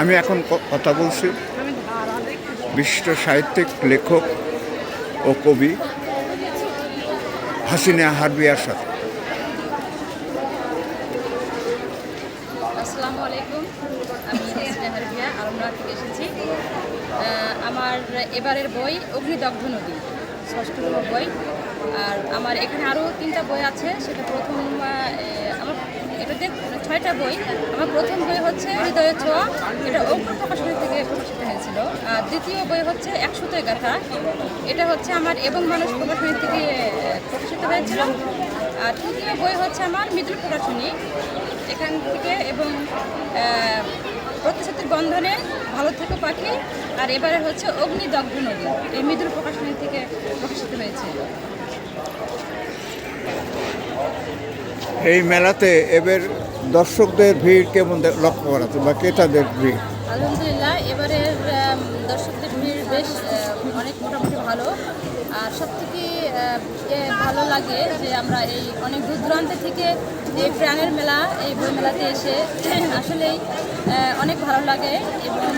আমি এখন কথা বলছি। বিশিষ্ট সাহিত্যিক, লেখক ও কবি হাসিনা হারবিয়ার সাথে। থেকে এসেছি। আমার এবারের বই অগ্নিদগ্ধ নদী, ষষ্ঠ বই। আর আমার এখানে আরও তিনটা বই আছে। সেটা প্রথম আমার এটাতে ছয়টা বই। আমার প্রথম বই হচ্ছে হৃদয় ছোঁয়া। এটা অগ্র প্রকাশনী থেকে প্রকাশিত হয়েছিল। আর দ্বিতীয় বই হচ্ছে একশোতে গাথা। এটা হচ্ছে আমার এবং মানুষ প্রকাশনী থেকে প্রকাশিত হয়েছিল। আর তৃতীয় বই হচ্ছে আমার মৃদুল প্রকাশনী। এখান থেকে এবং প্রতিশ্রুতির বন্ধনে ভালো থেকো পাখি। আর এবারে হচ্ছে অগ্নিদগ্ধ নদী। এই মৃদুল প্রকাশনী থেকে প্রকাশিত হয়েছে। এই মেলাতে এবার দর্শকদের ভিড় কেমন লক্ষ্য করা বা ক্রেতাদের ভিড়? আলহামদুলিল্লাহ এবারের দর্শকদের ভিড় বেশ অনেক মোটামুটি ভালো। আর সব থেকে ভালো লাগে যে আমরা এই অনেক দূর দূরান্ত থেকে যে প্রাণের মেলা, এই বই মেলাতে এসে আসলেই অনেক ভালো লাগে এবং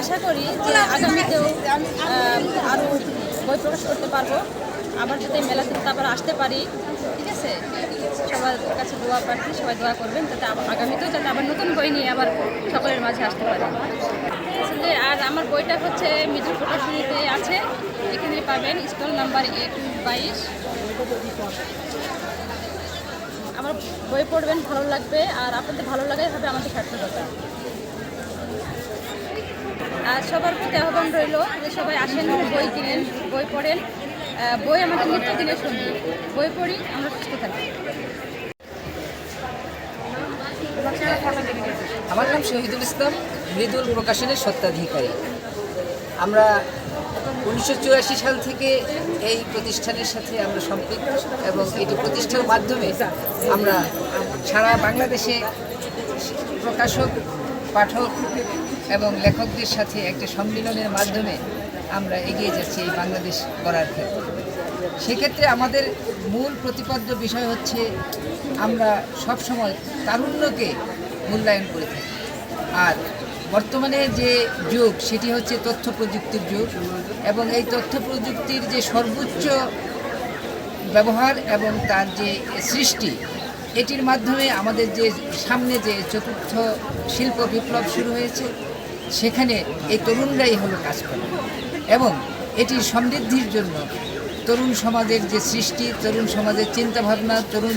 আশা করি যে আগামীতেও আরও বই প্রকাশ করতে পারব। আবার যাতে মেলাতে আবার আসতে পারি। ঠিক আছে? সবার কাছে দোয়া প্রার্থী, সবাই দোয়া করবেন যাতে আগামীতেও যাতে আবার নতুন বই নিয়ে আবার সকলের মাঝে আসতে পারে। আসলে আর আমার বইটা হচ্ছে মৃদুল প্রকাশনীতে আছে। এখানে পাবেন স্টল নাম্বার এক বাইশ আমার বই পড়বেন, ভালো লাগবে, আর আপনাদের ভালো লাগাই হবে আমাদের সার্থকতা। আর সবার প্রতি আহ্বান রইল যে সবাই আসেন, বই কিনেন, বই পড়েন। বই আমাদের নিত্যদিনের সঙ্গী বই পড়ি, আমরা সুস্থ থাকি। আমার নাম শহীদুল ইসলাম, মৃদুল প্রকাশনের সত্ত্বাধিকারী আমরা উনিশশো চুরাশি সাল থেকে এই প্রতিষ্ঠানের সাথে আমরা সম্পৃক্ত এবং এটি প্রতিষ্ঠার মাধ্যমে আমরা সারা বাংলাদেশে প্রকাশক, পাঠক এবং লেখকদের সাথে একটা সম্মিলনের মাধ্যমে আমরা এগিয়ে যাচ্ছি এই বাংলাদেশ গড়ার ক্ষেত্রে। সেক্ষেত্রে আমাদের মূল প্রতিপাদ্য বিষয় হচ্ছে আমরা সবসময় তারুণ্যকে মূল্যায়ন করে থাকি। আর বর্তমানে যে যুগ, সেটি হচ্ছে তথ্য প্রযুক্তির যুগ এবং এই তথ্য প্রযুক্তির যে সর্বোচ্চ ব্যবহার এবং তার যে সৃষ্টি, এটির মাধ্যমে আমাদের যে সামনে যে চতুর্থ শিল্প বিপ্লব শুরু হয়েছে, সেখানে এই তরুণরাই হলো কাজ করে। এবং এটির সমৃদ্ধির জন্য তরুণ সমাজের যে সৃষ্টি, তরুণ সমাজের চিন্তাভাবনা, তরুণ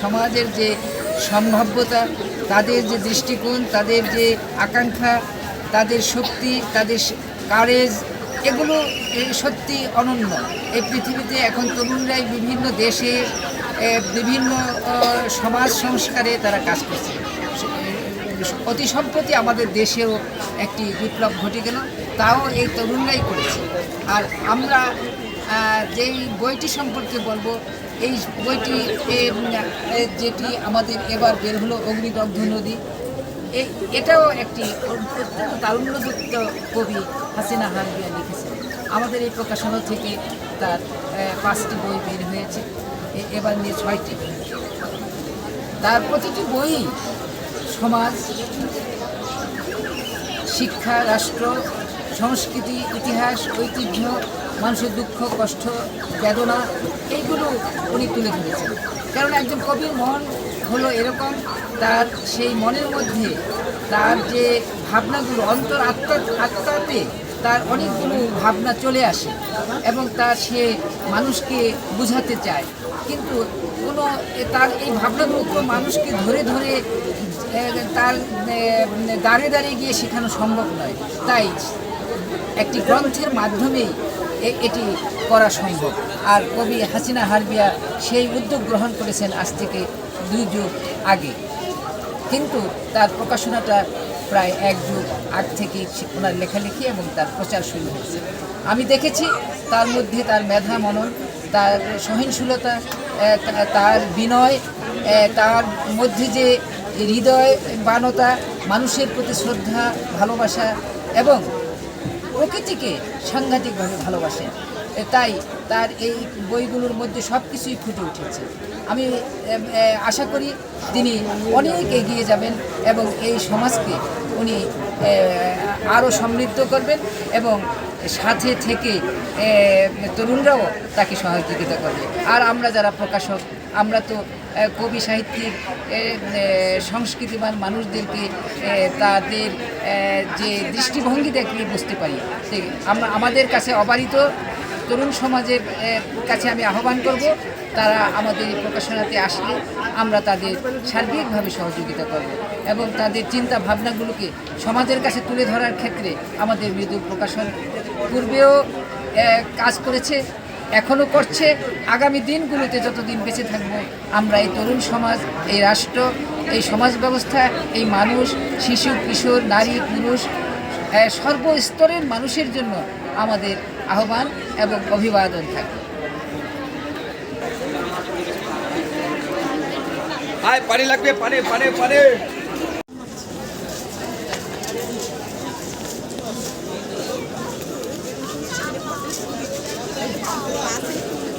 সমাজের যে সম্ভাব্যতা, তাদের যে দৃষ্টিকোণ, তাদের যে আকাঙ্ক্ষা, তাদের শক্তি, তাদের কারেজ এগুলো সত্যি অনন্য। এই পৃথিবীতে এখন তরুণরাই বিভিন্ন দেশে বিভিন্ন সমাজ সংস্কারে তারা কাজ করছে। অতি সম্প্রতি আমাদের দেশেও একটি বিপ্লব ঘটে গেল, তাও এই তরুণরাই করেছে। আর আমরা যেই বইটি সম্পর্কে বলব, এই বইটি যেটি আমাদের এবার বের হলো অগ্নিদগ্ধ নদী এই এটাও একটি অত্যন্ত তারুণ্যযুক্ত কবি হাসিনা হারবিয়া লিখেছেন। আমাদের এই প্রকাশনা থেকে তার পাঁচটি বই বের হয়েছে এবার নিয়ে ছয়টি। তার প্রতিটি বই সমাজ, শিক্ষা, রাষ্ট্র, সংস্কৃতি, ইতিহাস, ঐতিহ্য, মানুষের দুঃখ, কষ্ট, বেদনা, এইগুলো উনি তুলে ধরেছেন। কারণ একজন কবির মন হলো এরকম, তার সেই মনের মধ্যে, তার যে ভাবনাগুলো, অন্তর আত্মা, আত্মাতে তার অনেকগুলো ভাবনা চলে আসে এবং তার সে মানুষকে বুঝাতে চায়। কিন্তু কোনো তার এই ভাবনাগুলো কোনো মানুষকে ধরে ধরে তার এ, দাঁড়ে দাঁড়িয়ে গিয়ে শেখানো সম্ভব নয়। তাই একটি গ্রন্থের মাধ্যমেই এটি করা সম্ভব। আর কবি হাসিনা হারবিয়া সেই উদ্যোগ গ্রহণ করেছেন আজ থেকে দুই যুগ আগে। কিন্তু তার প্রকাশনাটা প্রায় এক যুগ আগ থেকে ওনার লেখালেখি এবং তার প্রচার শুরু হয়েছে। আমি দেখেছি তার মধ্যে তার মেধা মনন তার সহিংসুলতা তার বিনয় তার মধ্যে যে হৃদয় বানতা মানুষের প্রতি শ্রদ্ধা, ভালোবাসা এবং প্রকৃতিকে সাংঘাতিকভাবে ভালোবাসেন তাই তার এই বইগুলোর মধ্যে সব কিছুই ফুটে উঠেছে। আমি আশা করি তিনি অনেক এগিয়ে যাবেন এবং এই সমাজকে উনি আরও সমৃদ্ধ করবেন এবং সাথে থেকে তরুণরাও তাকে সহযোগিতা করবে। আর আমরা যারা প্রকাশক, আমরা তো কবি সাহিত্যিক সংস্কৃতিবান মানুষদেরকে তাদের যে দৃষ্টিভঙ্গি দেখলে বুঝতে পারি। আমরা আমাদের কাছে অবারিত তরুণ সমাজের কাছে আমি আহ্বান করব, তারা আমাদের এই প্রকাশনাতে আসলে আমরা তাদের সার্বিকভাবে সহযোগিতা করব এবং তাদের চিন্তা ভাবনাগুলোকে সমাজের কাছে তুলে ধরার ক্ষেত্রে আমাদের মৃদু প্রকাশন পূর্বেও কাজ করেছে। এখনও করছে। আগামী দিনগুলোতে যতদিন বেঁচে থাকব, আমরা এই তরুণ সমাজ, এই রাষ্ট্র, এই সমাজ ব্যবস্থা, এই মানুষ, শিশু, কিশোর, নারী, পুরুষ সর্বস্তরের মানুষের জন্য আমাদের আহ্বান এবং অভিবাদন থাকবে। পানি লাগবে, পানি পানি পানি। Aku.